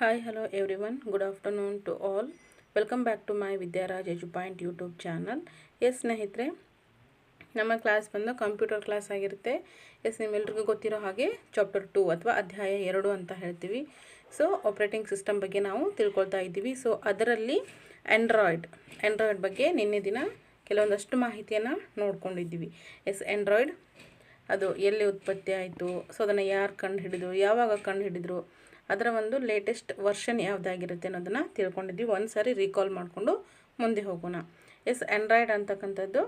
Hi hello everyone good afternoon to all welcome back to my Vidyaraj edu point YouTube channel yes ಸ್ನೇಹಿತರೆ, ನಮ್ಮ class ಬಂದು computer class ಆಗಿರುತ್ತೆ. S ನಿಮ್ಮೆಲ್ರಿಗೂ ಗೊತ್ತಿರೋ ಹಾಗೆ ಚಾಪ್ಟರ್ ಟು ಅಥವಾ ಅಧ್ಯಾಯ ಎರಡು ಅಂತ ಹೇಳ್ತೀವಿ. ಸೊ ಆಪ್ರೇಟಿಂಗ್ ಸಿಸ್ಟಮ್ ಬಗ್ಗೆ ನಾವು ತಿಳ್ಕೊಳ್ತಾ ಇದ್ದೀವಿ. ಸೊ ಅದರಲ್ಲಿ ಆ್ಯಂಡ್ರಾಯ್ಡ್ ಆ್ಯಂಡ್ರಾಯ್ಡ್ ಬಗ್ಗೆ ನಿನ್ನೆ ದಿನ ಕೆಲವೊಂದಷ್ಟು ಮಾಹಿತಿಯನ್ನು ನೋಡ್ಕೊಂಡಿದ್ದೀವಿ. ಎಸ್ ಆ್ಯಂಡ್ರಾಯ್ಡ್ ಅದು ಎಲ್ಲಿ ಉತ್ಪತ್ತಿ ಆಯಿತು, ಸೊ ಅದನ್ನು ಯಾರು ಕಂಡು ಹಿಡಿದ್ರು ಯಾವಾಗ ಕಂಡು ಹಿಡಿದ್ರು ಅದರ ಒಂದು ಲೇಟೆಸ್ಟ್ ವರ್ಷನ್ ಯಾವುದಾಗಿರುತ್ತೆ ಅನ್ನೋದನ್ನು ತಿಳ್ಕೊಂಡಿದ್ದೀವಿ ಒಂದು ಸಾರಿ ರೀಕಾಲ್ ಮಾಡಿಕೊಂಡು ಮುಂದೆ ಹೋಗೋಣ. ಎಸ್ ಆ್ಯಂಡ್ರಾಯ್ಡ್ ಅಂತಕ್ಕಂಥದ್ದು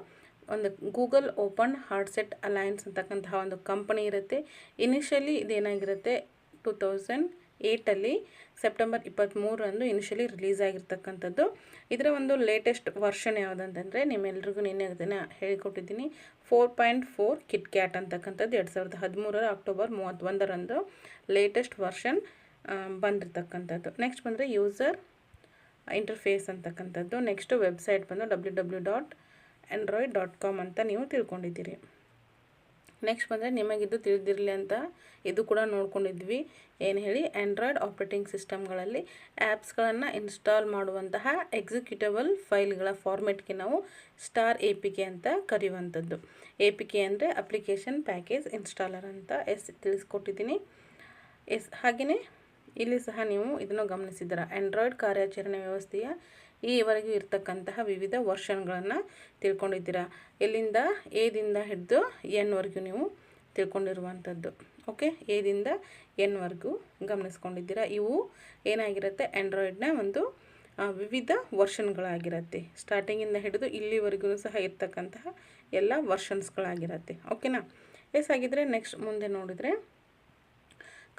ಒಂದು ಗೂಗಲ್ ಓಪನ್ ಹಾರ್ಡ್ಸೆಟ್ ಅಲಯನ್ಸ್ ಅಂತಕ್ಕಂತಹ ಒಂದು ಕಂಪನಿ ಇರುತ್ತೆ. ಇನಿಷಿಯಲಿ ಇದೇನಾಗಿರುತ್ತೆ? ಟೂ ತೌಸಂಡ್ ಏಯ್ಟಲ್ಲಿ ಸೆಪ್ಟೆಂಬರ್ ಇಪ್ಪತ್ತ್ಮೂರರಂದು ಇನಿಷಿಯಲಿ ರಿಲೀಸ್ ಆಗಿರ್ತಕ್ಕಂಥದ್ದು. ಇದರ ಒಂದು ಲೇಟೆಸ್ಟ್ ವರ್ಷನ್ ಯಾವುದಂತಂದರೆ ನಿಮ್ಮೆಲ್ರಿಗೂ ನಿನ್ನೆ ಅದನ್ನು ಹೇಳಿಕೊಟ್ಟಿದ್ದೀನಿ. Four point four KitKat ಅಂತಕ್ಕಂಥದ್ದು ಎರಡು ಸಾವಿರದ ಹದಿಮೂರರ ಅಕ್ಟೋಬರ್ ಮೂವತ್ತೊಂದರಂದು ಲೇಟೆಸ್ಟ್ ವರ್ಷನ್ ಬಂದಿರತಕ್ಕಂಥದ್ದು. ನೆಕ್ಸ್ಟ್ ಬಂದರೆ ಯೂಸರ್ ಇಂಟರ್ಫೇಸ್ ಅಂತಕ್ಕಂಥದ್ದು. ನೆಕ್ಸ್ಟು ವೆಬ್ಸೈಟ್ ಬಂದು W W dot Android dot com ಅಂತ ನೀವು ತಿಳ್ಕೊಂಡಿದ್ದೀರಿ. ನೆಕ್ಸ್ಟ್ ಬಂದರೆ ನಿಮಗಿದು ತಿಳಿದಿರಲಿ ಅಂತ ಇದು ಕೂಡ ನೋಡ್ಕೊಂಡಿದ್ವಿ. ಏನು ಹೇಳಿ? ಆ್ಯಂಡ್ರಾಯ್ಡ್ ಆಪ್ರೇಟಿಂಗ್ ಸಿಸ್ಟಮ್ಗಳಲ್ಲಿ ಆ್ಯಪ್ಸ್ಗಳನ್ನು ಇನ್ಸ್ಟಾಲ್ ಮಾಡುವಂತಹ ಎಕ್ಸಿಕ್ಯೂಟಬಲ್ ಫೈಲ್ಗಳ ಫಾರ್ಮೆಟ್ಗೆ ನಾವು ಸ್ಟಾರ್ ಎ ಪಿ ಕೆ ಅಂತ ಕರೆಯುವಂಥದ್ದು. ಎ ಪಿ ಕೆ ಅಂದರೆ ಅಪ್ಲಿಕೇಶನ್ ಪ್ಯಾಕೇಜ್ ಇನ್ಸ್ಟಾಲರ್ ಅಂತ ಎಸ್ ತಿಳಿಸ್ಕೊಟ್ಟಿದ್ದೀನಿ. ಎಸ್ ಹಾಗೆಯೇ ಇಲ್ಲಿ ಸಹ ನೀವು ಇದನ್ನು ಗಮನಿಸಿದ್ದೀರ. ಆ್ಯಂಡ್ರಾಯ್ಡ್ ಕಾರ್ಯಾಚರಣೆ ವ್ಯವಸ್ಥೆಯ ಈವರೆಗೂ ಇರ್ತಕ್ಕಂತಹ ವಿವಿಧ ವರ್ಷನ್ಗಳನ್ನು ತಿಳ್ಕೊಂಡಿದ್ದೀರಾ. ಎಲ್ಲಿಂದ, ಎದಿಂದ ಹಿಡಿದು, ಎನ್ವರೆಗೂ ನೀವು ತಿಳ್ಕೊಂಡಿರುವಂಥದ್ದು. ಓಕೆ ಎದಿಂದ, ಎನ್ವರೆಗೂ ಗಮನಿಸ್ಕೊಂಡಿದ್ದೀರಾ. ಇವು ಏನಾಗಿರುತ್ತೆ? ಆ್ಯಂಡ್ರಾಯ್ಡ್ನ ಒಂದು ವಿವಿಧ ವರ್ಷನ್ಗಳಾಗಿರುತ್ತೆ. ಸ್ಟಾರ್ಟಿಂಗಿಂದ ಹಿಡಿದು ಇಲ್ಲಿವರೆಗೂ ಸಹ ಇರ್ತಕ್ಕಂತಹ ಎಲ್ಲ ವರ್ಷನ್ಸ್ಗಳಾಗಿರುತ್ತೆ. ಓಕೆನಾ ಎಸ್ ಆಗಿದ್ದರೆ ನೆಕ್ಸ್ಟ್ ಮುಂದೆ ನೋಡಿದರೆ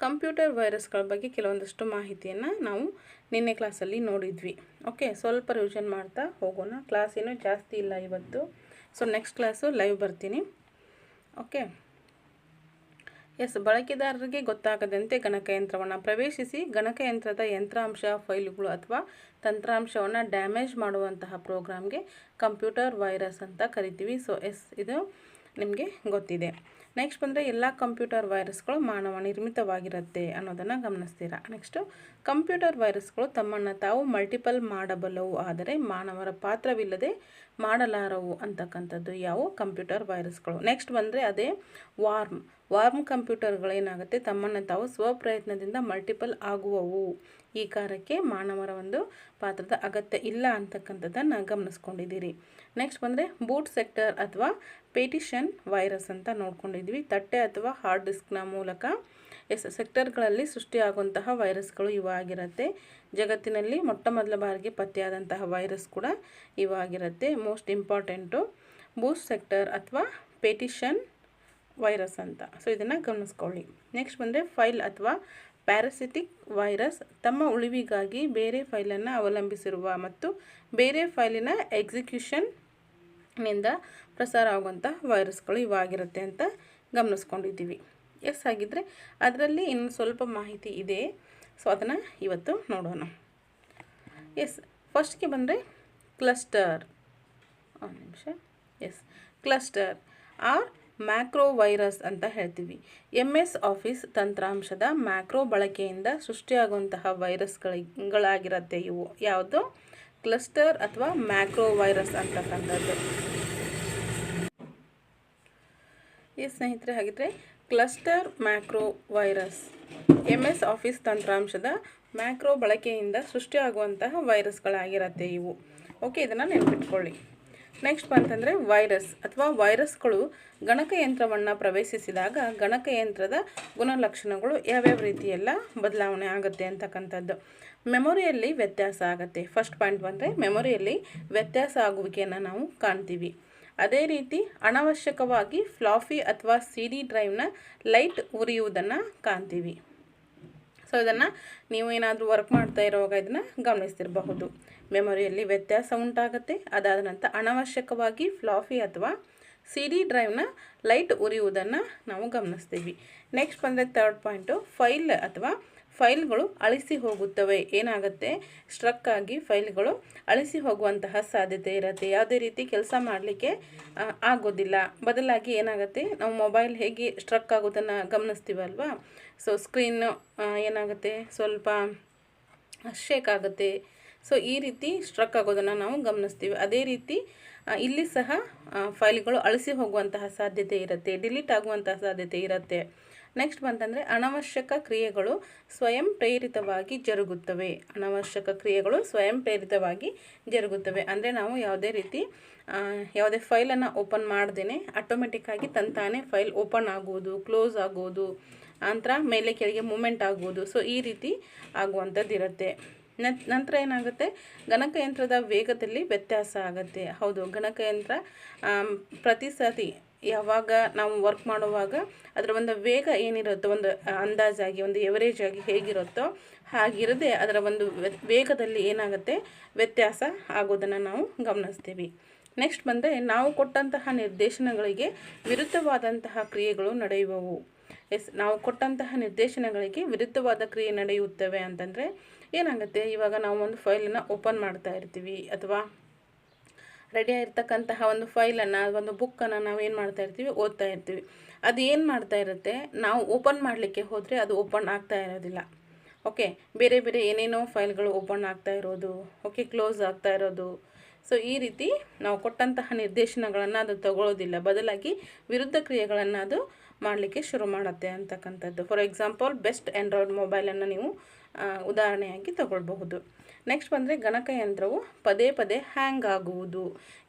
ಕಂಪ್ಯೂಟರ್ ವೈರಸ್ಗಳ ಬಗ್ಗೆ ಕೆಲವೊಂದಷ್ಟು ಮಾಹಿತಿಯನ್ನು ನಾವು ನಿನ್ನೆ ಕ್ಲಾಸಲ್ಲಿ ನೋಡಿದ್ವಿ. ಓಕೆ ಸ್ವಲ್ಪ ರಿವಿಷನ್ ಮಾಡ್ತಾ ಹೋಗೋಣ. ಕ್ಲಾಸ್ ಏನೂ ಜಾಸ್ತಿ ಇಲ್ಲ ಇವತ್ತು. ಸೊ ನೆಕ್ಸ್ಟ್ ಕ್ಲಾಸು ಲೈವ್ ಬರ್ತೀನಿ. ಓಕೆ ಎಸ್ ಬಳಕೆದಾರರಿಗೆ ಗೊತ್ತಾಗದಂತೆ ಗಣಕಯಂತ್ರವನ್ನು ಪ್ರವೇಶಿಸಿ ಗಣಕಯಂತ್ರದ ಯಂತ್ರಾಂಶ, ಫೈಲುಗಳು ಅಥವಾ ತಂತ್ರಾಂಶವನ್ನು ಡ್ಯಾಮೇಜ್ ಮಾಡುವಂತಹ ಪ್ರೋಗ್ರಾಮ್ಗೆ ಕಂಪ್ಯೂಟರ್ ವೈರಸ್ ಅಂತ ಕರಿತೀವಿ. ಸೊ ಎಸ್ ಇದು ನಿಮಗೆ ಗೊತ್ತಿದೆ. ನೆಕ್ಸ್ಟ್ ಬಂದರೆ ಎಲ್ಲ ಕಂಪ್ಯೂಟರ್ ವೈರಸ್ಗಳು ಮಾನವ ನಿರ್ಮಿತವಾಗಿರುತ್ತೆ ಅನ್ನೋದನ್ನು ಗಮನಿಸ್ತೀರಾ? ನೆಕ್ಸ್ಟು ಕಂಪ್ಯೂಟರ್ ವೈರಸ್ಗಳು ತಮ್ಮನ್ನು ತಾವು ಮಲ್ಟಿಪಲ್ ಮಾಡಬಲ್ಲವು, ಆದರೆ ಮಾನವರ ಪಾತ್ರವಿಲ್ಲದೆ ಮಾಡಲಾರವು ಅಂತಕ್ಕಂಥದ್ದು ಯಾವ ಕಂಪ್ಯೂಟರ್ ವೈರಸ್ಗಳು. ನೆಕ್ಸ್ಟ್ ಬಂದರೆ ಅದೇ ವಾರ್ಮ್. ವಾರ್ಮ್ ಕಂಪ್ಯೂಟರ್ಗಳೇನಾಗುತ್ತೆ? ತಮ್ಮನ್ನು ತಾವು ಸ್ವಪ್ರಯತ್ನದಿಂದ ಮಲ್ಟಿಪಲ್ ಆಗುವವು. ಈ ಕಾರ್ಯಕ್ಕೆ ಮಾನವರ ಒಂದು ಪಾತ್ರದ ಅಗತ್ಯ ಇಲ್ಲ ಅಂತಕ್ಕಂಥದ್ದನ್ನು ಗಮನಿಸ್ಕೊಂಡಿದ್ದೀರಿ. ನೆಕ್ಸ್ಟ್ ಬಂದರೆ ಬೂಟ್ ಸೆಕ್ಟರ್ ಅಥವಾ ಪೇಟಿಷನ್ ವೈರಸ್ ಅಂತ ನೋಡ್ಕೊಂಡಿದ್ವಿ ತಟ್ಟೆ ಅಥವಾ ಹಾರ್ಡ್ ಡಿಸ್ಕ್ನ ಮೂಲಕ ಎಸ್, ಸೆಕ್ಟರ್ಗಳಲ್ಲಿ ಸೃಷ್ಟಿಯಾಗುವಂತಹ ವೈರಸ್ಗಳು ಇವಾಗಿರುತ್ತೆ ಜಗತ್ತಿನಲ್ಲಿ ಮೊಟ್ಟ ಮೊದಲ ಬಾರಿಗೆ ಪತ್ತೆಯಾದಂತಹ ವೈರಸ್ ಕೂಡ ಇವಾಗಿರುತ್ತೆ ಮೋಸ್ಟ್ ಇಂಪಾರ್ಟೆಂಟು ಬೂಸ್ಟ್ ಸೆಕ್ಟರ್ ಅಥವಾ ಪೆಟಿಷನ್ ವೈರಸ್ ಅಂತ. ಸೊ, ಇದನ್ನು ಗಮನಿಸ್ಕೊಳ್ಳಿ. ನೆಕ್ಸ್ಟ್ ಬಂದರೆ ಫೈಲ್ ಅಥವಾ ಪ್ಯಾರಾಸಿಟಿಕ್ ವೈರಸ್. ತಮ್ಮ ಉಳಿವಿಗಾಗಿ ಬೇರೆ ಫೈಲನ್ನು ಅವಲಂಬಿಸಿರುವ ಮತ್ತು ಬೇರೆ ಫೈಲಿನ ಎಕ್ಸಿಕ್ಯೂಷನ್ನಿಂದ ಪ್ರಸಾರ ಆಗುವಂಥ ವೈರಸ್ಗಳು ಇವಾಗಿರುತ್ತೆ ಅಂತ ಗಮನಿಸ್ಕೊಂಡಿದ್ದೀವಿ. ಎಸ್ ಆಗಿದ್ದರೆ ಅದರಲ್ಲಿ ಇನ್ನು ಸ್ವಲ್ಪ ಮಾಹಿತಿ ಇದೆ. ಸೊ ಅದನ್ನು ಇವತ್ತು ನೋಡೋಣ. ಎಸ್ ಫಸ್ಟ್ಗೆ ಬಂದರೆ ಕ್ಲಸ್ಟರ್ ಒಂದು ನಿಮಿಷ. Yes cluster or macro virus ಅಂತ ಹೇಳ್ತೀವಿ. ಎಂ ಎಸ್ ಆಫೀಸ್ ತಂತ್ರಾಂಶದ ಮ್ಯಾಕ್ರೋ ಬಳಕೆಯಿಂದ ಸೃಷ್ಟಿಯಾಗುವಂತಹ ವೈರಸ್ಗಳಿಗಳಾಗಿರುತ್ತೆ ಇವು. ಯಾವುದು? ಕ್ಲಸ್ಟರ್ ಅಥವಾ ಮ್ಯಾಕ್ರೋ ವೈರಸ್ ಅಂತಕ್ಕಂಥದ್ದು ಎಸ್ ಸ್ನೇಹಿತರೆ, ಹಾಗಿದ್ರೆ cluster macro virus M S office ತಂತ್ರಾಂಶದ macro ಬಳಕೆಯಿಂದ ಸೃಷ್ಟಿಯಾಗುವಂತಹ ವೈರಸ್ಗಳಾಗಿರತ್ತೆ ಇವು. ಓಕೆ, ಇದನ್ನು ನೆನಪಿಟ್ಕೊಳ್ಳಿ. ನೆಕ್ಸ್ಟ್ ಬಂತಂದರೆ ವೈರಸ್ ಅಥವಾ ವೈರಸ್ಗಳು ಗಣಕಯಂತ್ರವನ್ನು ಪ್ರವೇಶಿಸಿದಾಗ ಗಣಕಯಂತ್ರದ ಗುಣಲಕ್ಷಣಗಳು ಯಾವ್ಯಾವ ರೀತಿಯೆಲ್ಲ ಬದಲಾವಣೆ ಆಗುತ್ತೆ ಅಂತಕ್ಕಂಥದ್ದು. ಮೆಮೊರಿಯಲ್ಲಿ ವ್ಯತ್ಯಾಸ ಆಗುತ್ತೆ. ಫಸ್ಟ್ ಪಾಯಿಂಟ್ ಬಂದರೆ ಮೆಮೊರಿಯಲ್ಲಿ ವ್ಯತ್ಯಾಸ ಆಗುವಿಕೆಯನ್ನು ನಾವು ಕಾಣ್ತೀವಿ. ಅದೇ ರೀತಿ ಅನವಶ್ಯಕವಾಗಿ ಫ್ಲಾಫಿ ಅಥವಾ ಸಿ ಡಿ ಡ್ರೈವ್ನ ಲೈಟ್ ಉರಿಯುವುದನ್ನು ಕಾಣ್ತೀವಿ. ಸೊ ಇದನ್ನು ನೀವು ಏನಾದರೂ ವರ್ಕ್ ಮಾಡ್ತಾ ಇರುವಾಗ ಇದನ್ನು ಗಮನಿಸ್ತಿರಬಹುದು. ಮೆಮೊರಿಯಲ್ಲಿ ವ್ಯತ್ಯಾಸ ಉಂಟಾಗುತ್ತೆ. ಅದಾದ ನಂತರ ಅನವಶ್ಯಕವಾಗಿ ಫ್ಲಾಫಿ ಅಥವಾ ಸಿ ಡಿ ಡ್ರೈವ್ನ ಲೈಟ್ ಉರಿಯುವುದನ್ನು ನಾವು ಗಮನಿಸ್ತೀವಿ. ನೆಕ್ಸ್ಟ್ ಬಂದರೆ ತರ್ಡ್ ಪಾಯಿಂಟು ಫೈಲ್ ಅಥವಾ ಫೈಲ್ಗಳು ಅಳಿಸಿ ಹೋಗುತ್ತವೆ. ಏನಾಗುತ್ತೆ? ಸ್ಟ್ರಕ್ ಆಗಿ ಫೈಲ್ಗಳು ಅಳಿಸಿ ಹೋಗುವಂತಹ ಸಾಧ್ಯತೆ ಇರುತ್ತೆ. ಯಾವುದೇ ರೀತಿ ಕೆಲಸ ಮಾಡಲಿಕ್ಕೆ ಆಗೋದಿಲ್ಲ. ಬದಲಾಗಿ ಏನಾಗುತ್ತೆ? ನಾವು ಮೊಬೈಲ್ ಹೇಗೆ ಸ್ಟ್ರಕ್ ಆಗೋದನ್ನು ಗಮನಿಸ್ತೀವಲ್ವಾ? ಸೊ, ಸ್ಕ್ರೀನು ಏನಾಗುತ್ತೆ? ಸ್ವಲ್ಪ ಶೇಕ್ ಆಗುತ್ತೆ. ಸೊ, ಈ ರೀತಿ ಸ್ಟ್ರಕ್ ಆಗೋದನ್ನು ನಾವು ಗಮನಿಸ್ತೀವಿ. ಅದೇ ರೀತಿ ಇಲ್ಲಿ ಸಹ ಫೈಲ್ಗಳು ಅಳಿಸಿ ಹೋಗುವಂತಹ ಸಾಧ್ಯತೆ ಇರುತ್ತೆ. ಡಿಲೀಟ್ ಆಗುವಂತಹ ಸಾಧ್ಯತೆ ಇರುತ್ತೆ. ನೆಕ್ಸ್ಟ್ ಬಂತಂದರೆ ಅನವಶ್ಯಕ ಕ್ರಿಯೆಗಳು ಸ್ವಯಂ ಪ್ರೇರಿತವಾಗಿ ಜರುಗುತ್ತವೆ. ಅನವಶ್ಯಕ ಕ್ರಿಯೆಗಳು ಸ್ವಯಂ ಪ್ರೇರಿತವಾಗಿ ಜರುಗುತ್ತವೆ. ಅಂದರೆ ನಾವು ಯಾವುದೇ ರೀತಿ ಯಾವುದೇ ಫೈಲನ್ನು ಓಪನ್ ಮಾಡ್ದೇ ಆಟೋಮೆಟಿಕ್ಕಾಗಿ ತಂತಾನೇ ಫೈಲ್ ಓಪನ್ ಆಗುವುದು ಕ್ಲೋಸ್ ಆಗೋದು ನಂತರ ಮೇಲೆ ಕೆಳಗೆ ಮೂಮೆಂಟ್ ಆಗುವುದು. ಸೊ ಈ ರೀತಿ ಆಗುವಂಥದ್ದಿರುತ್ತೆ. ನಂತರ ಏನಾಗುತ್ತೆ? ಗಣಕಯಂತ್ರದ ವೇಗದಲ್ಲಿ ವ್ಯತ್ಯಾಸ ಆಗುತ್ತೆ. ಹೌದು ಗಣಕಯಂತ್ರ ಪ್ರತಿ ಸತಿ ಯಾವಾಗ ನಾವು ವರ್ಕ್ ಮಾಡುವಾಗ ಅದರ ಒಂದು ವೇಗ ಏನಿರುತ್ತೋ, ಒಂದು ಅಂದಾಜಾಗಿ ಒಂದು ಎವರೇಜ್ ಆಗಿ ಹೇಗಿರುತ್ತೋ ಹಾಗಿರದೆ ಅದರ ಒಂದು ವೇಗದಲ್ಲಿ ಏನಾಗುತ್ತೆ, ವ್ಯತ್ಯಾಸ ಆಗೋದನ್ನು ನಾವು ಗಮನಿಸ್ತೀವಿ. ನೆಕ್ಸ್ಟ್ ಬಂದರೆ ನಾವು ಕೊಟ್ಟಂತಹ ನಿರ್ದೇಶನಗಳಿಗೆ ವಿರುದ್ಧವಾದಂತಹ ಕ್ರಿಯೆಗಳು ನಡೆಯುವವು. ಎಸ್, ನಾವು ಕೊಟ್ಟಂತಹ ನಿರ್ದೇಶನಗಳಿಗೆ ವಿರುದ್ಧವಾದ ಕ್ರಿಯೆ ನಡೆಯುತ್ತವೆ ಅಂತಂದರೆ ಏನಾಗುತ್ತೆ, ಇವಾಗ ನಾವು ಒಂದು ಫೈಲನ್ನು ಓಪನ್ ಮಾಡ್ತಾ ಇರ್ತೀವಿ, ಅಥವಾ ರೆಡಿ ಆಗಿರ್ತಕ್ಕಂತಹ ಒಂದು ಫೈಲನ್ನು ಒಂದು ಬುಕ್ಕನ್ನು ನಾವು ಏನು ಮಾಡ್ತಾ ಇರ್ತೀವಿ, ಓದ್ತಾ ಇರ್ತೀವಿ. ಅದು ಏನು ಮಾಡ್ತಾ ಇರುತ್ತೆ, ನಾವು ಓಪನ್ ಮಾಡಲಿಕ್ಕೆ ಹೋದರೆ ಅದು ಓಪನ್ ಆಗ್ತಾ ಇರೋದಿಲ್ಲ. ಓಕೆ ಬೇರೆ ಬೇರೆ ಏನೇನೋ ಫೈಲ್ಗಳು ಓಪನ್ ಆಗ್ತಾ ಇರೋದು ಓಕೆ ಕ್ಲೋಸ್ ಆಗ್ತಾ ಇರೋದು. ಸೊ ಈ ರೀತಿ ನಾವು ಕೊಟ್ಟಂತಹ ನಿರ್ದೇಶನಗಳನ್ನು ಅದು ತಗೊಳ್ಳೋದಿಲ್ಲ ಬದಲಾಗಿ ವಿರುದ್ಧ ಕ್ರಿಯೆಗಳನ್ನು ಅದು ಮಾಡಲಿಕ್ಕೆ ಶುರು ಮಾಡುತ್ತೆ ಅಂತಕ್ಕಂಥದ್ದು. ಫಾರ್ ಎಕ್ಸಾಂಪಲ್ ಬೆಸ್ಟ್ ಆ್ಯಂಡ್ರಾಯ್ಡ್ ಮೊಬೈಲನ್ನು ನೀವು ಉದಾಹರಣೆಯಾಗಿ ತಗೊಳ್ಬಹುದು. ನೆಕ್ಸ್ಟ್ ಬಂದರೆ ಗಣಕಯಂತ್ರವು ಪದೇ ಪದೇ ಹ್ಯಾಂಗ್ ಆಗುವುದು.